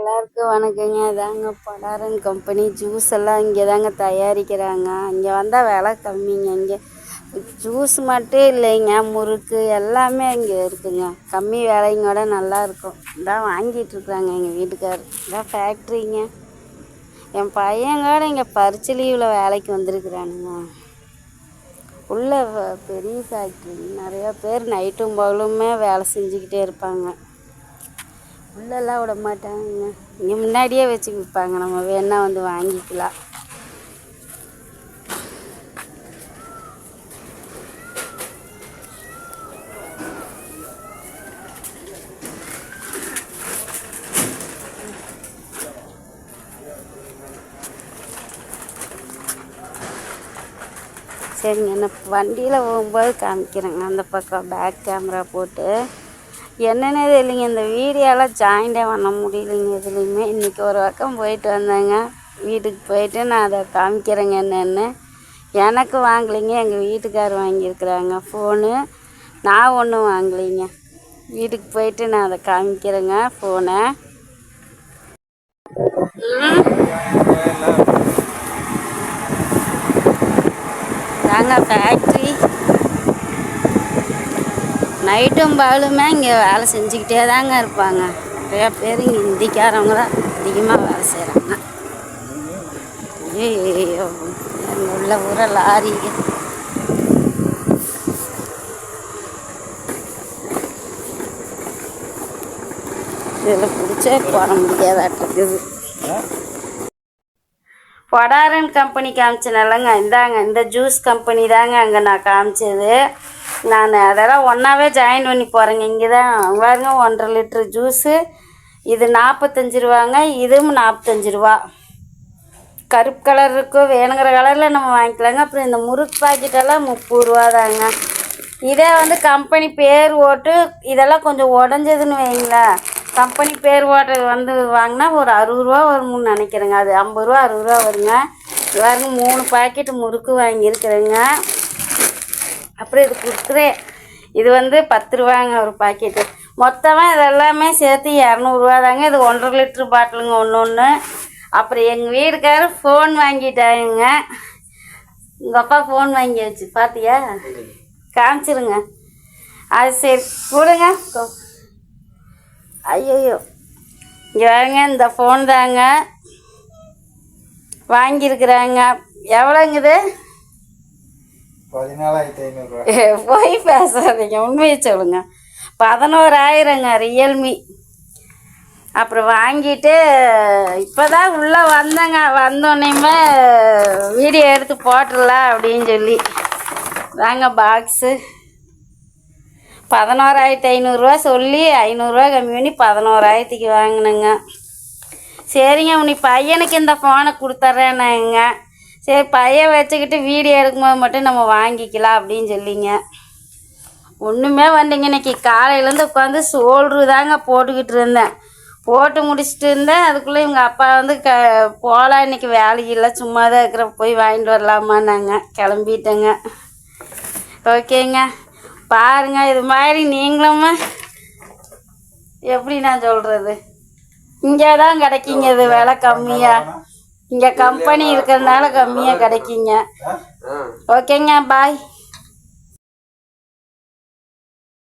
எல்லாருக்கும் வணக்கங்க. இதாங்க படாரன் கம்பெனி ஜூஸ் எல்லாம் இங்கே தாங்க தயாரிக்கிறாங்க. இங்கே வந்தால் விலை கம்மிங்க. இங்கே ஜூஸ் மட்டும் இல்லைங்க முறுக்கு எல்லாமே இங்கே இருக்குங்க. கம்மி விலைங்கோட நல்லா இருக்கும். இதான் வாங்கிட்டுருக்குறாங்க எங்கள் வீட்டுக்காரர். இதான் ஃபேக்ட்ரிங்க என் பையன் கூட இங்கே பரிச்சு லீவில் வேலைக்கு வந்திருக்கிறானுங்க. உள்ள பெரிய ஃபேக்ட்ரி நிறையா பேர் நைட்டும் பகலுமே வேலை செஞ்சுக்கிட்டே இருப்பாங்க. உள்ளெல்லாம் விட மாட்டாங்க இங்கே முன்னாடியே வச்சு விற்பாங்க. நம்ம வேணால் வந்து வாங்கிக்கலாம். சரிங்க. நான் வண்டியில் போகும்போது காமிக்கிறேங்க. அந்த பக்கம் பேக் கேமரா போட்டு. என்னென்ன இல்லைங்க இந்த வீடியோலாம் ஜாயிண்டே பண்ண முடியலைங்க எதுலேயுமே. இன்றைக்கி ஒரு பக்கம் போயிட்டு வந்தேங்க. வீட்டுக்கு போயிட்டு நான் அதை காமிக்கிறேங்க என்னென்னு. எனக்கு வாங்கலைங்க. எங்கள் வீட்டுக்கார் வாங்கியிருக்கிறாங்க. ஃபோனு நான் ஒன்றும் வாங்கலைங்க. வீட்டுக்கு போயிட்டு நான் அதை காமிக்கிறேங்க ஃபோனை தாங்க ஃபேக்ட்ரி நைட்டும் பகலுமே இங்கே வேலை செஞ்சுக்கிட்டே தாங்க இருப்பாங்க. நிறையா பேர் இங்கே இந்திக்காரவங்க தான் அதிகமாக வேலை செய்கிறாங்க ஐயோ எங்கள் உள்ள ஊர லாரி. இதில் பிடிச்சே போட முடியாதாட்டிருக்குது பொடாரன் கம்பெனி காமிச்சனாலங்க இந்தாங்க இந்த ஜூஸ் கம்பெனி தாங்க அங்கே நான் காமிச்சது. நான் அதெல்லாம் ஒன்றாவே ஜாயின் பண்ணி போகிறேங்க இங்கே தான் பாருங்க ஒன்றரை லிட்ரு ஜூஸு இது நாற்பத்தஞ்சு ரூபாங்க இதுவும் நாற்பத்தஞ்சு ரூபா. கருப்பு கலர் இருக்கும் வேணுங்கிற கலரில் நம்ம வாங்கிக்கலாங்க. அப்புறம் இந்த முறுக்கு பாக்கெட்டெல்லாம் முப்பது ரூபா தாங்க இதே வந்து கம்பெனி பேர் ஓட்டு இதெல்லாம் கொஞ்சம் உடஞ்சதுன்னு வைங்களேன் கம்பெனி பேர் ஓட்டு வந்து வாங்கினா ஒரு அறுபது ரூபா வரும்னு நினைக்கிறேங்க. அது ஐம்பது ரூபா அறுபது ரூபா வருங்க. வேறு மூணு பாக்கெட்டு முறுக்கு வாங்கியிருக்கிறேங்க. அப்புறம் இது குர்குரே இது வந்து பத்து ரூபாங்க ஒரு பாக்கெட்டு மொத்தமாக இதெல்லாமே சேர்த்து இரநூறுவா தாங்க. இது ஒன்றரை லிட்ரு பாட்டிலுங்க ஒன்று ஒன்று அப்புறம் எங்கள் வீட்டுக்காரர் ஃபோன் வாங்கிட்டாங்க உங்கள் அப்பா ஃபோன் வாங்கி வச்சு பார்த்தியா காமிச்சிருங்க. அது சரி கொடுங்க ஐயோ இங்கே வாங்க இந்த ஃபோன் தாங்க. வாங்கியிருக்கிறாங்க. எவ்வளோங்குது போய் பேசாதீங்க. உண்மையை சொல்லுங்க. பதினோராயிரங்க ரியல்மி. அப்புறம் வாங்கிட்டு இப்போ தான் உள்ளே வந்தேங்க. வந்தோடனேமே வீடியோ எடுத்து போட்டுடலாம் அப்படின்னு சொல்லி. வாங்க பாக்ஸு பதினோராயிரத்தி ஐநூறுரூவா சொல்லி ஐநூறுரூவா கம்மி பண்ணி பதினோராயிரத்துக்கு வாங்கினேங்க. சரிங்க உனி பையனுக்கு இந்த ஃபோனை கொடுத்துட்றேன்னாங்க சரி பையன் வச்சுக்கிட்டு வீடியோ எடுக்கும்போது மட்டும் நம்ம வாங்கிக்கலாம் அப்படின்னு சொல்லிங்க. ஒன்றுமே வந்தீங்க. இன்னைக்கு காலையிலேருந்து உட்காந்து சோல்ரு தாங்க போட்டுக்கிட்டு இருந்தேன். போட்டு முடிச்சுட்டு இருந்தேன். அதுக்குள்ளே இவங்க அப்பா வந்து க போகலாம் இன்றைக்கி வேலையில்லை. சும்மா தான் இருக்கிற போய் வாங்கிட்டு வரலாமான்னாங்க. கிளம்பிட்டேங்க. ஓகேங்க. பாருங்க இது மாதிரி நீங்களும் எப்படி நான் சொல்கிறது இங்கே தான் கிடைக்குங்க. இது விலை கம்மியாக இங்கே கம்பெனி இருக்கிறதுனால கம்மியாக கிடைக்குங்க. ஓகேங்க பாய்